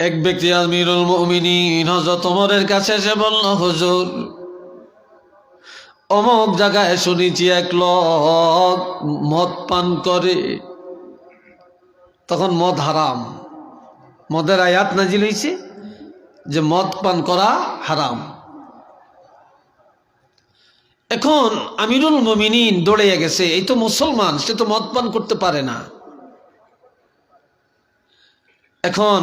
এক ব্যক্তি আমিরুল মুমিনিন হজরত ওমরের কাছে এসে বলল, হুজুর, অমক জায়গায় শুনেছি এক লোক মদ পান করে। তখন মদ হারাম। মদের আয়াত নাজিল হয়েছে যে মদ পান করা হারাম। এখন আমিরুল মমিনিন দৌড়ে গেছে, এই তো মুসলমান, সে তো মদ পান করতে পারে না। এখন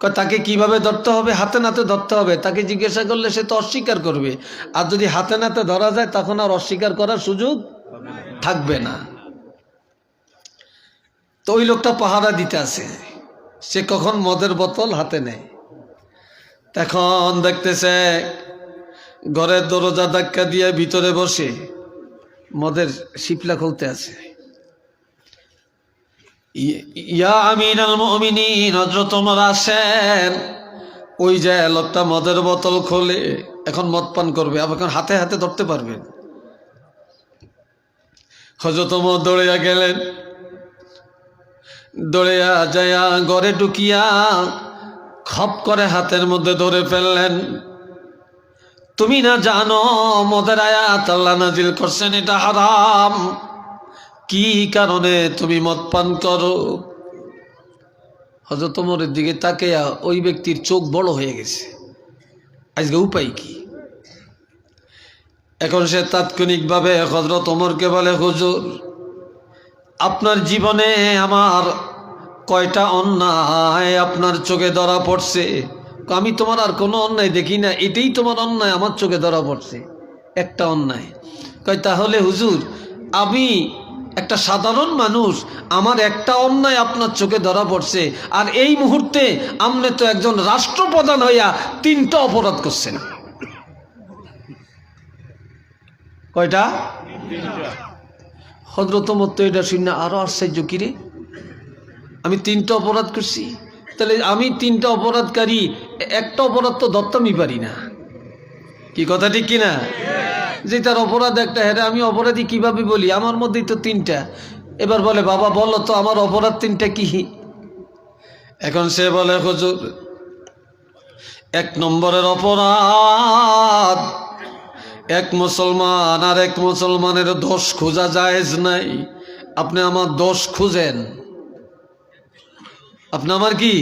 তাকে কীভাবে ধরতে হবে? হাতে নাতে ধরতে হবে। তাকে জিজ্ঞাসা করলে সে তো অস্বীকার করবে। আর যদি হাতে নাতে ধরা যায়, তখন আর অস্বীকার করার সুযোগ থাকবে না। তো ওই লোকটা পাহারা দিতে আছে সে কখন মদের বোতল হাতে নেয়। তখন দেখতেছে, ঘরের দরজা ধাক্কা দিয়ে ভিতরে বসে মদের শিপলা খুলতে আছে ইয়া আমিন আল মমিনিন হজরত ওমর আসেন ওই যে লোকটা মদের বোতল খোলে, এখন মদ পান করবে, আবার এখন হাতে হাতে ধরতে পারবেন হজরত ওমর দৌড়িয়া গেলেন। দৌড়িয়া যায়া ঘরে ঢুকিয়া খপ করে হাতের মধ্যে ধরে ফেললেন। তুমি না জানো, মদের আয়াত আল্লাহ নাজিল করছেন, এটা হারাম। কি কারণে তুমি মদ পান করো? হজরত ওমরের দিকে তাকিয়া ওই ব্যক্তির চোখ বড় হয়ে গেছে। আজকে উপায় কি? এখন সে তাৎক্ষণিকভাবে হজরত ওমরকে বলে, হুজুর, আপনার জীবনে আমার কয়টা অন্যায় আপনার চোখে ধরা পড়ছে? আমি তোমার আর কোনো অন্যায় দেখি না, এটাই তোমার অন্যায়, আমার চোখে ধরা পড়ছে। একটা অন্যায়। কয়, তাহলে হুজুর, আমি একটা সাধারণ মানুষ, আমার একটা অন্যায় আপনার চোখে ধরা পড়ছে, আর এই মুহূর্তে আপনি তো একজন রাষ্ট্রপ্রধান হইয়া তিনটা অপরাধ করছেন। কয়টা? হজরত মত এটা শুনে আরও আশ্চর্য কিরে আমি তিনটা অপরাধ করছি, তাহলে আমি তিনটা অপরাধকারী, একটা অপরাধ তো ধরতামই পারি না। কি কথা ঠিক কিনা? যে তার অপরাধ একটা হ্যাঁ আমি অপরাধী কীভাবে বলি? আমার মধ্যেই তো তিনটা। এবার বলে, বাবা, বলো তো, আমার অপরাধ তিনটা কি? এখন সে বলে, হুজুর, এক নম্বরের অপরাধ, এক মুসলমান আর এক মুসলমানের দোষ খোঁজা জায়েজ নাই। আপনি আমার দোষ খুঁজেন। আপনি আমার কি?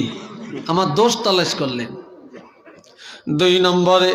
আমার দোষ তালাশ করলেন। দুই নম্বরে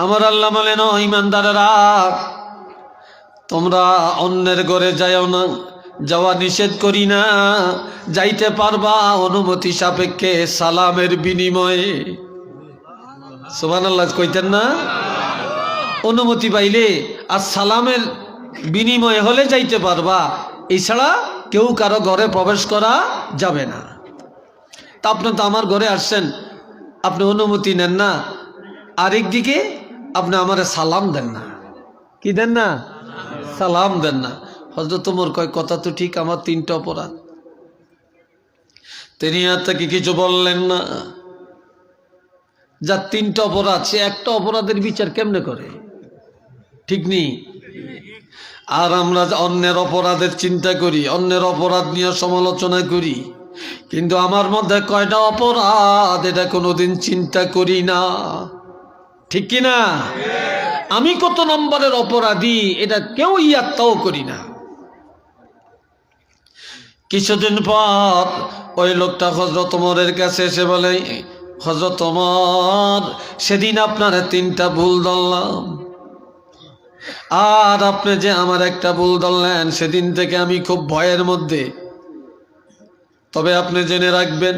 আমার আল্লাহ বলেন, "ও ইমানদারেরা, তোমরা অন্যের ঘরে যাও না, যাওয়া নিষেধ করি না, যাইতে পারবা অনুমতি সাপেক্ষে সালামের বিনিময়ে। সোহান আল্লাহ কইতেন না? অনুমতি পাইলে আর সালামের বিনিময়ে হলে যাইতে পারবা, এছাড়া কেউ কারও ঘরে প্রবেশ করা যাবে না। তা আপনি তো আমার ঘরে আসছেন, আপনি অনুমতি নেন না। আরেক দিকে আপনি আমার সালাম দেন না। কি দেন না? সালাম দেন না। হজরত তোমর কয় কথা তো ঠিক আমার তিনটা অপরাধ। তিনি আর তাকে কিছু বললেন না। যার তিনটা অপরাধ সে একটা অপরাধের বিচার কেমনে করে? ঠিক নেই। আর আমরা অন্যের অপরাধের চিন্তা করি অন্যের অপরাধ নিয়ে সমালোচনা করি কিন্তু আমার মধ্যে কয়টা অপরাধ এটা কোনোদিন চিন্তা করি না। ঠিক কি না? আমি কত নম্বরের অপরাধী, এটা কেউ ইয়াত্তাও করি না। কিছুদিন পর ওই লোকটা হজরত ওমরের কাছে এসে বলে হজরত ওমর, সেদিন আপনার তিনটা ভুল ধরলাম। আর আপনি যে আমার একটা ভুল ধরলেন, সেদিন থেকে আমি খুব ভয়ের মধ্যে। তবে আপনি জেনে রাখবেন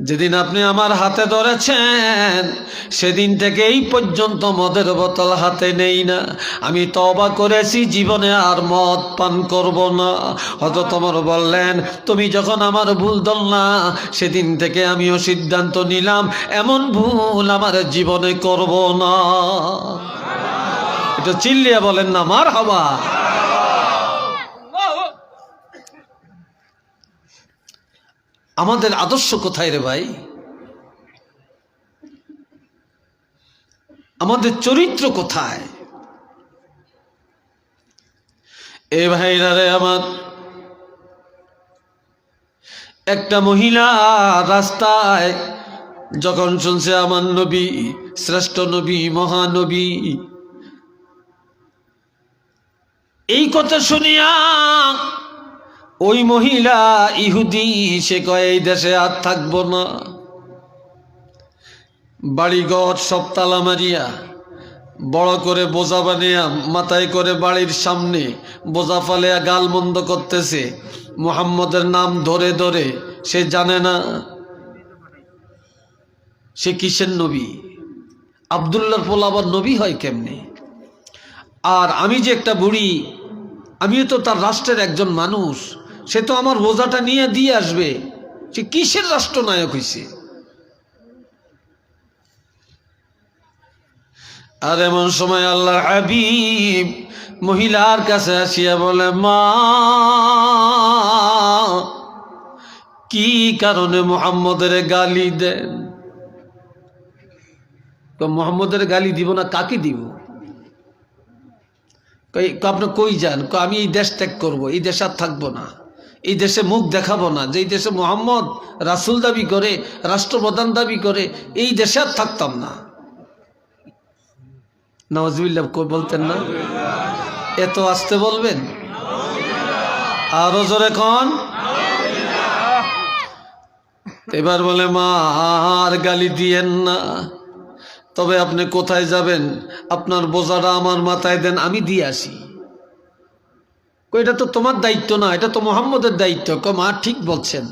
যেদিন আপনি আমার হাতে ধরেছেন, সেদিন থেকে এই পর্যন্ত মদের বোতল হাতে নেই না। আমি তবা করেছি, জীবনে আর মদ পান করব না। হয়তো তোমার বললেন, তুমি যখন আমার ভুল দল না সেদিন থেকে আমিও সিদ্ধান্ত নিলাম, এমন ভুল আমার জীবনে করব না। এটা চিল্লিয়া বলেন না মার হাওয়া আমাদের আদর্শ কোথায় রে ভাই? আমাদের চরিত্র কোথায়? এ ভাইরা রে আমার, একটা মহিলা রাস্তায়, যখন শুনছে আমার নবী, শ্রেষ্ঠ নবী, মহানবী, এই কথা শুনিয়া ওই মহিলা ইহুদি, সে কয়, এই দেশে আর থাকব না। বাড়িঘর সব তালা মারিয়া, বড় করে বোঝা বানিয়া, মাথায় করে বাড়ির সামনে বোঝা ফালিয়া গাল মন্দ করতেছে। মুহাম্মদের নাম ধরে ধরে সে জানে না সে কিসের নবী। আবদুল্লার পোল আবার নবী হয় কেমনে? আর আমি যে একটা বুড়ি, আমিও তো তার রাষ্ট্রের একজন মানুষ। সে তো আমার বোঝাটা নিয়ে দিয়ে আসবে। সে কিসের রাষ্ট্রনায়ক হয়েছে আর এমন সময় আল্লাহ হাবিব মহিলার কাছে আসিয়া বলে, মা, কি কারণে মোহাম্মদের গালি দেন? মোহাম্মদের গালি দিব না, কাকে দিব? আপনি কই যান? আমি এই দেশ ত্যাগ করব, এই দেশ আর থাকব না। এই দেশে মুখ দেখাবো না। যেই দেশে মোহাম্মদ রাসুল দাবি করে, রাষ্ট্রপ্রধান দাবি করে, এই দেশে আর থাকতাম না। নওয়াজবিল্লাহ বলতেন না? এত আসতে বলবেন? আরও জোরে কন? এবার বলে, মা, আর গালি দিয়েন না। তবে আপনি কোথায় যাবেন? আপনার বোঝাটা আমার মাথায় দেন, আমি দিয়ে আসি। এটা তো তোমার দায়িত্ব না, এটা তো মোহাম্মদের দায়িত্ব। মা ঠিক বলছেন।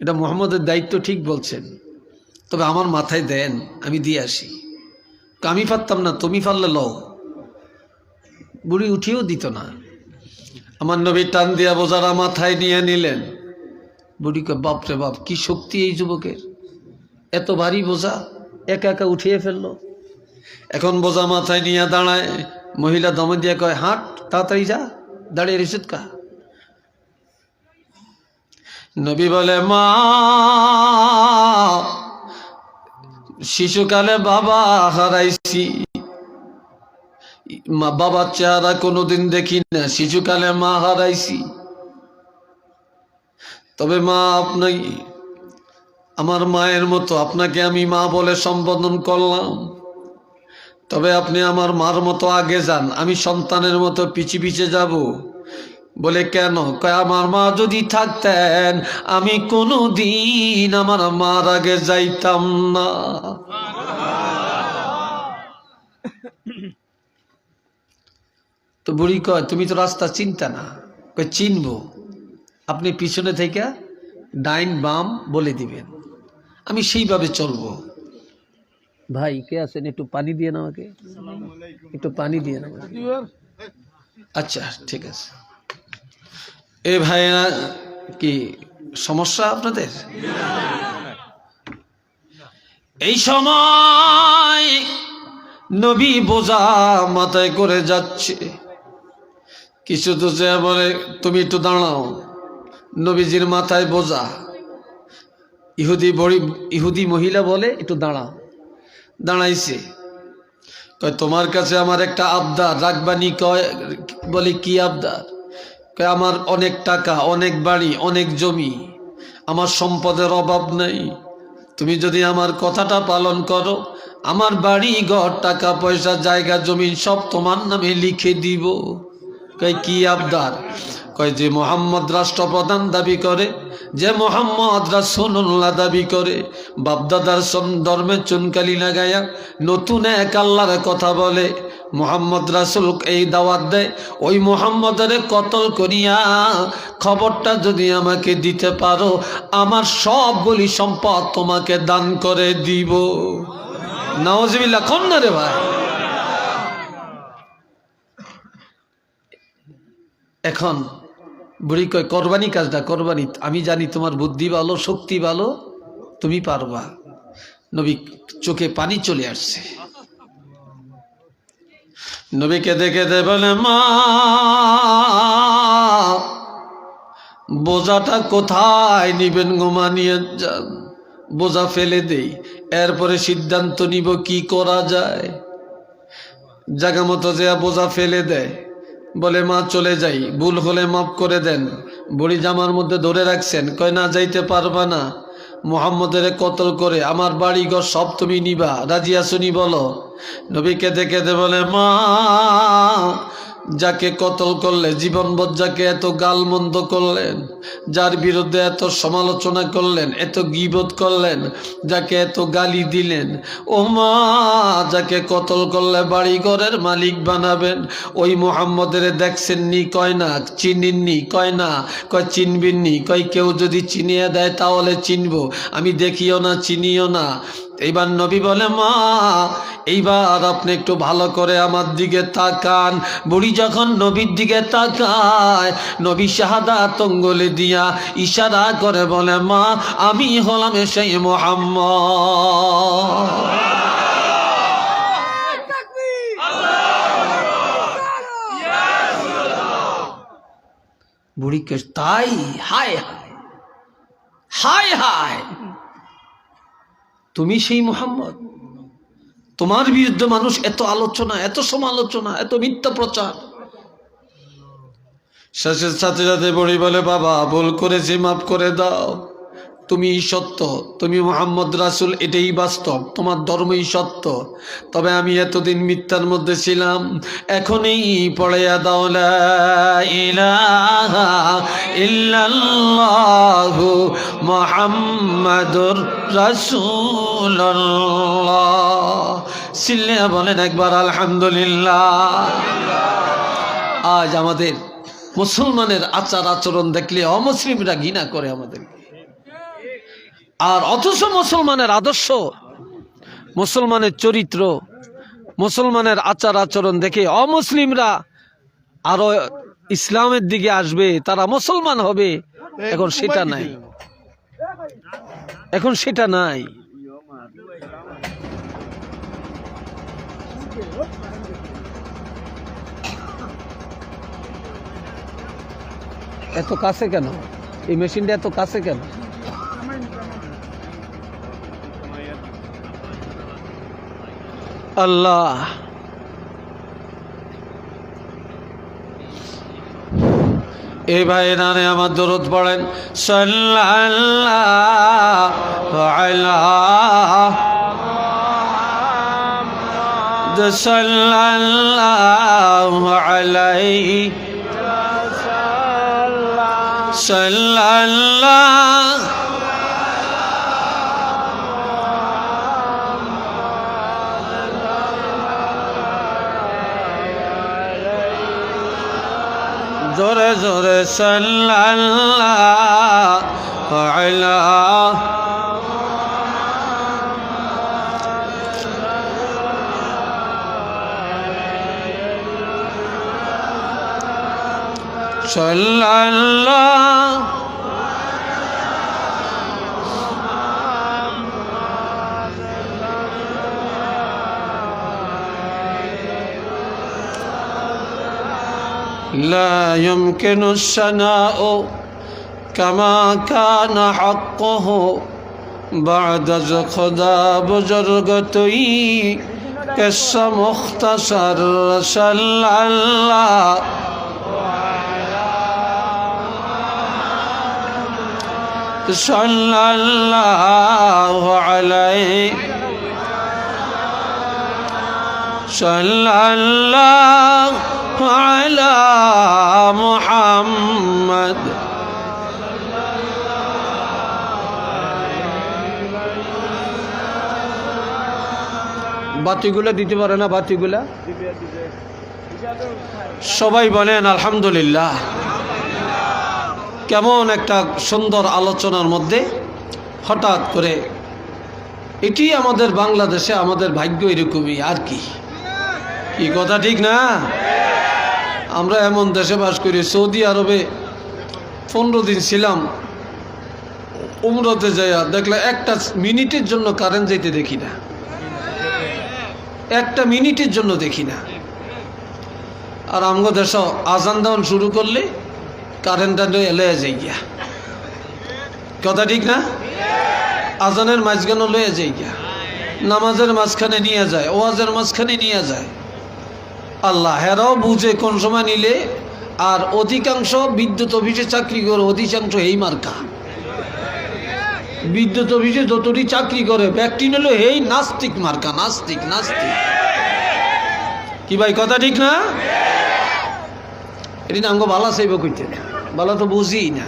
এটা মোহাম্মদের দায়িত্ব, ঠিক বলছেন। তবে আমার মাথায় দেন, আমি দিয়ে আসি। আমি পারতাম না, তুমি পারলে লও। বুড়ি উঠিয়েও দিত না। আমার নবী টান দিয়া বোঝারা মাথায় নিয়ে নিলেন। বুড়িকে বাপরে বাপ, কি শক্তি এই যুবকের? এত ভারী বোঝা, একা একা উঠিয়ে ফেলল? এখন বোঝা মাথায় নিয়ে দাঁড়ায়, মহিলা দমে দিয়ে কয়, হাঁট। তাড়াতাড়ি যা, দাঁড়িয়ে রিসিদ কা। নবী বলে, মা, শিশুকালে বাবা হারাইছি। মা, বাবার চেহারা কোনোদিন দেখি না, শিশুকালে মা হারাইছি। তবে মা, আপনি, আমার মায়ের মতো, আপনাকে আমি মা বলে সম্বোধন করলাম। তবে আপনি আমার মার মতো আগে যান, আমি সন্তানের মতো পিছি পিছে যাব। বলে কেন? কয়, আমার মা যদি থাকতেন, আমি কোনো দিন আমার মার আগে যাইতাম না। তো বুড়ি কয়, তুমি তো রাস্তা চিনতা না। কয়, চিনবো। আপনি পিছনে থেকে ডাইন বাম বলে দিবেন। আমি সেইভাবে চলবো। ভাই, কে আছেন? একটু পানি দিয়ে না আমাকে। একটু পানি দিয়ে না আচ্ছা ঠিক আছে। এ ভাইরা কি সমস্যা আপনাদের? এই সময় নবী বোঝা মাথায় করে যাচ্ছে। কিছু তো যে বলে, তুমি একটু দাঁড়াও। নবীজির মাথায় বোঝা। ইহুদি বড়ি, ইহুদি মহিলা বলে, একটু দাঁড়াও। দাঁড়াইছে। কয়, তোমার কাছে আমার একটা আবদার রাখবানি কয়, বলে, কি আবদার? কয়, আমার অনেক টাকা, অনেক বাড়ি, অনেক জমি, আমার সম্পদের অভাব নেই। তুমি যদি আমার কথাটা পালন করো, আমার বাড়ি, ঘর, টাকা, পয়সা, জায়গা, জমি সব তোমার নামে লিখে দিব। কয়, কি আবদার? কয় যে মোহাম্মদ রাষ্ট্রপ্রধান দাবি করে, যে মোহাম্মদ রাসুল্লাহ দাবি করে, বাপদাদার ধর্মে চুনকালি লাগাইয়া নতুন এক আল্লাহর কথা বলে, মোহাম্মদ রাসুল এই দাওয়াত দেয়, ওই মোহাম্মদের কতল করিয়া খবরটা যদি আমাকে দিতে পারো, আমার সবগুলি সম্পদ তোমাকে দান করে দিব। নওয়াজিবিল্লা না রে ভাই? এখন বুড়ি কয়, করবানি কাজটা করবানি। আমি জানি তোমার বুদ্ধি ভালো, শক্তি ভালো, তুমি পারবা। নবী চোখে পানি চলে আসছে। নবীকে দেখে বলে, মা, বোঝাটা কোথায়? নিবেন গোমা নিয়ে যান। বোঝা ফেলে দেই। এরপরে সিদ্ধান্ত নিব কি করা যায়? জায়গা মতো যে বোঝা ফেলে দেয়। বলে, মা, চলে যাই। ভুল হলে মাফ করে দেন। বুড়ি জামার মধ্যে ধরে রাখছেন। কয়, না, যাইতে পারবা না। মোহাম্মদের কতল করে, আমার বাড়ি ঘর সব তুমি নিবা। রাজিয়া শুনি বলো? নবীকে কেঁদে কেঁদে বলে, মা যাকে কতল করলে জীবন যাকে এত গালমন্দ করলেন, যার বিরুদ্ধে এত সমালোচনা করলেন, এত গিবোধ করলেন, যাকে এত গালি দিলেন ও মা যাকে কতল করলে বাড়ি ঘরের মালিক বানাবেন, ওই মোহাম্মদের দেখছেননি কয় না, চিনিননি কয় না, কয় চিনবিননি, কয় কেউ যদি চিনিয়ে দেয় তাহলে চিনবো, আমি দেখিও না, চিনিও না। এইবার নবী বলে, মা, এইবার আপনি একটু ভালো করে আমার দিকে তাকান। বুড়ি যখন নবীর দিকে তাকায়, নবী শাহাদা তঙ্গলে দিয়া ইশারা করে বলে, মা, আমি হলাম সেই মোহাম্মদ। বুড়িকে তাই, হায় হায় হায় হায় তুমি সেই মোহাম্মদ। তোমার বিরুদ্ধে মানুষ এত আলোচনা, এত সমালোচনা, এত মিথ্যা প্রচার। শেষের সাথে সাথে বড়ি বলে, বাবা, ভুল করেছি, মাফ করে দাও। তুমি সত্য, তুমি মোহাম্মদ রাসুল, এটাই বাস্তব। তোমার ধর্মই সত্য। তবে আমি এতদিন মিথ্যার মধ্যে ছিলাম। এখনই পড়াইয়া দাও, লা ইলাহা ইল্লাল্লাহু মোহাম্মদুর রাসূলুল্লাহ। সিল্লে বলেন একবার, আলহামদুলিল্লাহ। আজ আমাদের মুসলমানের আচার আচরণ দেখলে অমুসলিমরা ঘৃণা করে আমাদের আর অথচ মুসলমানের আদর্শ, মুসলমানের চরিত্র, মুসলমানের আচার আচরণ দেখে অমুসলিমরা আরও ইসলামের দিকে আসবে, তারা মুসলমান হবে, এখন সেটা নাই। এখন সেটা নাই। এত কাছে কেন? এই মেশিনটা এত কাছে কেন? আল্লাহ। এই ভাই নানে আমার দরদ পড়েন সাল্লাহ আলা জোরে জোরে সাল্লাল্লাহু সাল্লাল্লাহু। لا يمكن الثناء كما كان حقه بعد خدا بزرگ قصه مختصر صلی اللہ صلی اللہ علیہ صلی اللہ على محمد বাতিগুলো দিতে পারে না বাতিগুলা সবাই বলেন আলহামদুলিল্লাহ কেমন একটা সুন্দর আলোচনার মধ্যে হঠাৎ করে এটি আমাদের বাংলাদেশে আমাদের ভাগ্য এরকমই আর কি কি কথা ঠিক না আমরা এমন দেশে বাস করি, সৌদি আরবে পনেরো দিন ছিলাম, উমরতে যাইয়া দেখলে একটা মিনিটের জন্য কারেন্ট যেতে দেখি না। একটা মিনিটের জন্য দেখি না। আর আমগো দেশ আজান দেওয়ান শুরু করলে কারেন্টটা লয়ে যাই গিয়া। কথা ঠিক না? আজানের মাঝখানে লয়ে যাই গিয়া। নামাজের মাঝখানে নিয়ে যায়, ওয়াজের মাঝখানে নিয়ে যায়। আল্লাহ, হেরাও বুঝে কোন সময় নিলে, আর অধিকাংশ বিদ্যুৎ অফিসে চাকরি করে, অধিকাংশ এই মার্কা। বিদ্যুৎ অফিসে যতটি চাকরি করে, ব্যক্তি নিল এই নাস্তিক মার্কা, নাস্তিক নাস্তিক। কি ভাই, কথা ঠিক না? এটি নাঙ্গ বালা চাইব কইতে। বালা তো বুঝি না।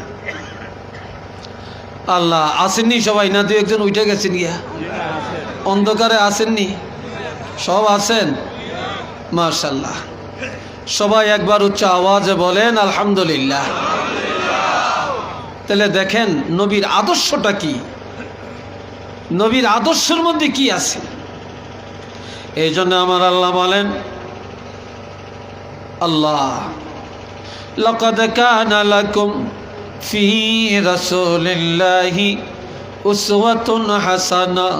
আল্লাহ, আসেননি সবাই না, দু একজন উঠে গেছেন গিয়া? অন্ধকারে আসেননি? সব আছেন? মার্শাল্লাহ সবাই একবার উচ্চ আওয়াজে বলেন আলহামদুলিল্লাহ তাহলে দেখেন নবীর আদর্শটা কি নবীর আদর্শের মধ্যে কি আছে এই জন্য আমার আল্লাহ বলেন আল্লাহ لقد كان لكم في رسول الله أسوة حسنة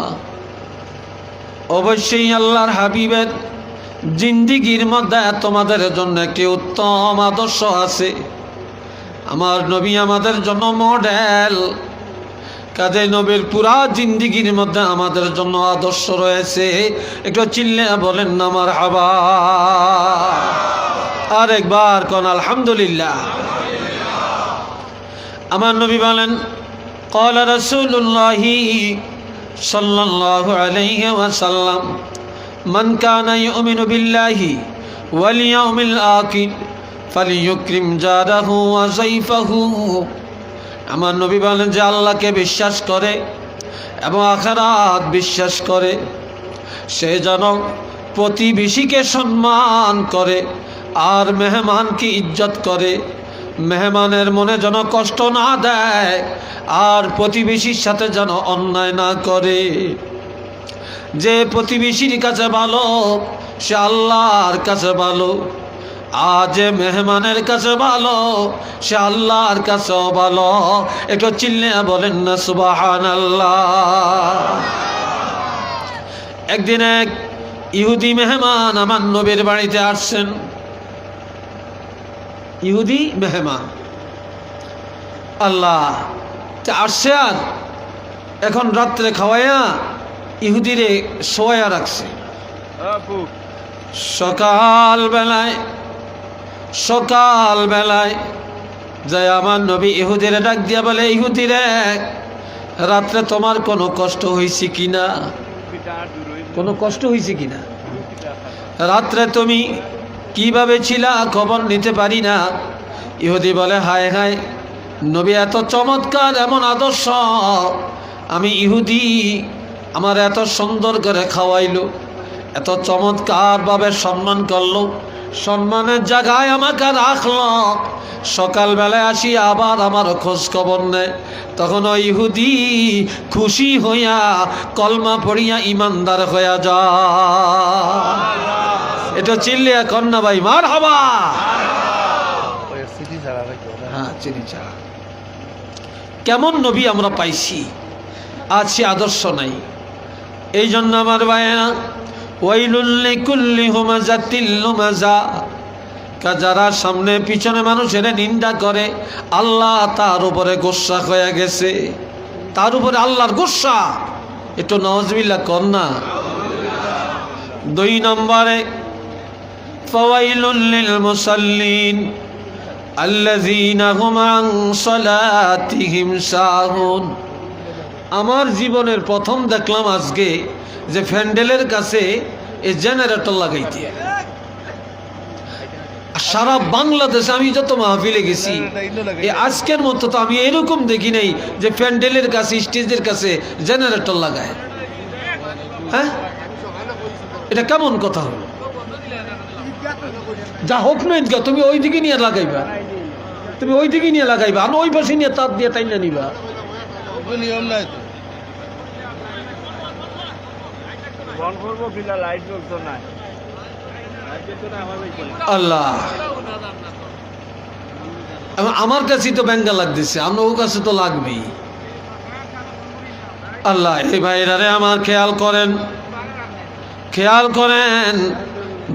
অবশ্যই আল্লাহর হাবিবের জিন্দিগির মধ্যে তোমাদের জন্য একটি উত্তম আদর্শ আছে। আমার নবী আমাদের জন্য মডেল। কাজে নবীর পুরা জিন্দিগির মধ্যে আমাদের জন্য আদর্শ রয়েছে। একটু চিল্লে বলেন আমার হাবা আর একবার কন আলহামদুলিল্লাহ। আমার নবী বলেন কল রসুল্লাহি সাল্লাহ আলহ ওয়াসাল্লাম। من كان يؤمن بالله واليوم الآخر فليكرم جاره وزيفه আমার নবী বলেন যে আল্লাহকে বিশ্বাস করে এবং আখারাত বিশ্বাস করে সে যেন প্রতিবেশীকে সম্মান করে আর মেহমানকে ইজ্জত করে মেহমানের মনে যেন কষ্ট না দেয় আর প্রতিবেশীর সাথে যেন অন্যায় না করে যে প্রতিবেশীর কাছে ভালো, সে আল্লাহর কাছে ভালো। যে মেহমানের কাছে ভালো, সে আল্লাহর কাছেও ভালো। একটু চিল্লে বলেন না সুবাহান একদিন এক ইহুদি মেহমান আমার নবীর বাড়িতে আসছেন। ইহুদি মেহমান। আল্লাহ আসছে আর? এখন রাত্রে খাওয়াইয়া ইহুদিরে শোয়া রাখছে। সকাল বেলায় সকাল বেলায় যাই আমার নবী ইহুদিরে ডাক দিয়া বলে ইহুদিরে রাত্রে তোমার কোনো কষ্ট হয়েছে কিনা কোনো কষ্ট হয়েছে কিনা রাত্রে তুমি কীভাবে ছিলা খবর নিতে পারি না? ইহুদি বলে হায় হায় নবী এত চমৎকার এমন আদর্শ। আমি ইহুদি আমার এত সুন্দর করে খাওয়াইলো, এত চমৎকারভাবে সম্মান করল, সম্মানের জায়গায় আমাকে রাখল। সকালবেলায় আসি, আবার আমার খোঁজ খবর নেয়। তখন ইহুদি খুশি হইয়া কলমা পড়িয়া ইমানদার হইয়া যা এটা চিল্লিয়া কন্যা ভাই মার হবা হ্যাঁ কেমন নবী আমরা পাইছি? সে আদর্শ নাই। এই জন্য আমার ভাইয়া ওয়াইলুল্লি কুল্লি হুমাজা তিল্লু মাজা যারা সামনে পিছনে মানুষের নিন্দা করে, আল্লাহ তার উপরে গোসা হয়ে গেছে। তার উপরে আল্লাহর গোসা। একটু নজবিল্লা কর না। দুই নম্বরে ফওয়াইলুল্লিল মুসাল্লিন, আল্লাযীনা হুম আন সালাতিহিম আমার জীবনের প্রথম দেখলাম আজকে যে ফ্যান্ডেলের কাছে এ জেনারেটর লাগাইতে। সারা বাংলাদেশে আমি যত মাহফিলে গেছি আজকের মতো তো আমি এরকম দেখি নাই যে প্যান্ডেলের কাছে, স্টেজের কাছে জেনারেটর লাগায়। হ্যাঁ? এটা কেমন কথা হলো? যা হোক না ঈদগাহ, তুমি ওই দিকে নিয়ে লাগাইবা। তুমি ওই দিকে নিয়ে লাগাইবা, আর ওই পাশে নিয়ে তার দিয়ে তাই না নিবা। নিয়ম নাই তো? বন করব কিনা লাইট জ্বলতো না লাইট জ্বলতো না আমার আল্লাহ। আমার কাছেই তো ব্যাঙ্গা লাগতেছে আমরা ও কাছে তো লাগবেই। আল্লাহ এই ভাইরারে আমার খেয়াল করেন। খেয়াল করেন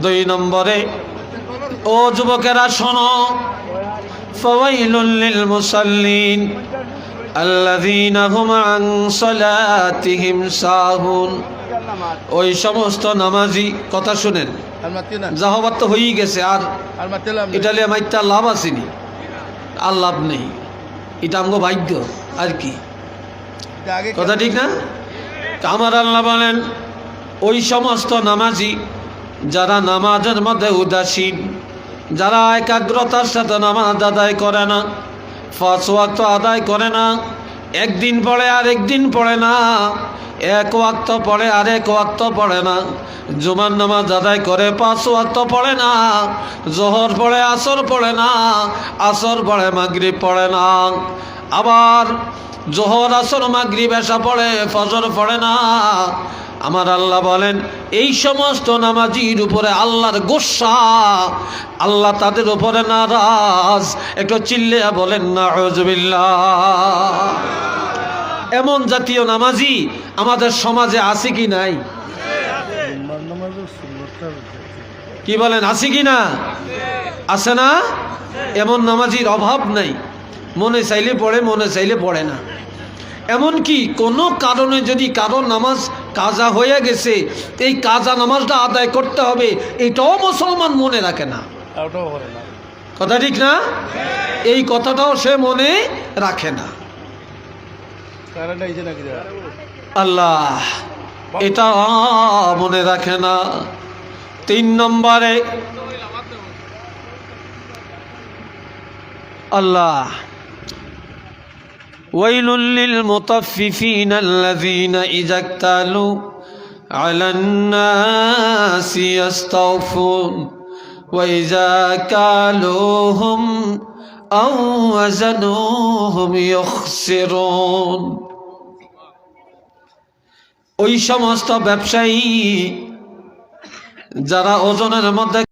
দুই নম্বরে ও যুবকেরা শোনো ফাওয়াইলুল লিল মুসাল্লিন। আল্লাযীনা হুম আন সালাতিহিম সাহুন। ওই সমস্ত নামাজি, কথা শুনেন। জাহবাত তো হয়েই গেছে, আর ইটালিয়া মাইতে লাভ আসেনি। আর লাভ নেই। এটা আমগো ভাগ্য, আর কি? কথা ঠিক না? আমার আল্লাহ বলেন, ওই সমস্ত নামাজি, যারা নামাজের মধ্যে উদাসীন, যারা একাগ্রতার সাথে নামাজ আদায় করে না ফাঁস ওয়াক্ত আদায় করে না। একদিন পড়ে আর একদিন পড়ে না। এক ওয়াক্ত পড়ে আর এক ওয়াক্ত পড়ে না। জুমার নামাজ আদায় করে পাঁচ ওয়াক্ত পড়ে না। জোহর পড়ে, আসর পড়ে না। আসর পড়ে, মাগরিব পড়ে না। আবার জোহর, আসর, মাগরিব এসা পড়ে, ফজর পড়ে না। আমার আল্লাহ বলেন, এই সমস্ত নামাজির উপরে আল্লাহর গোসা, আল্লাহ তাদের উপরে নারাজ। একটু চিল্লিয়া বলেন না এমন জাতীয় নামাজি আমাদের সমাজে আছে কি নাই? কি বলেন, আছে কি না? আছে না? এমন নামাজির অভাব নাই। মনে চাইলে পড়ে, মনে চাইলে পড়ে না। এমনকি কোনো কারণে যদি কারও নামাজ কাজা হয়ে গেছে এই কাজা নামাজটা আদায় করতে হবে এটাও মুসলমান মনে রাখে না। কথা ঠিক না? এই কথাটাও সে মনে রাখে না? আল্লাহ এটা মনে রাখে না। তিন নম্বরে আল্লাহ ويل للمطففين الذين إذا اكتالوا على الناس يستوفون وإذا كالوهم أو وزنوهم يخسرون ওই সমস্ত ব্যবসায়ী যারা ওজনের মধ্যে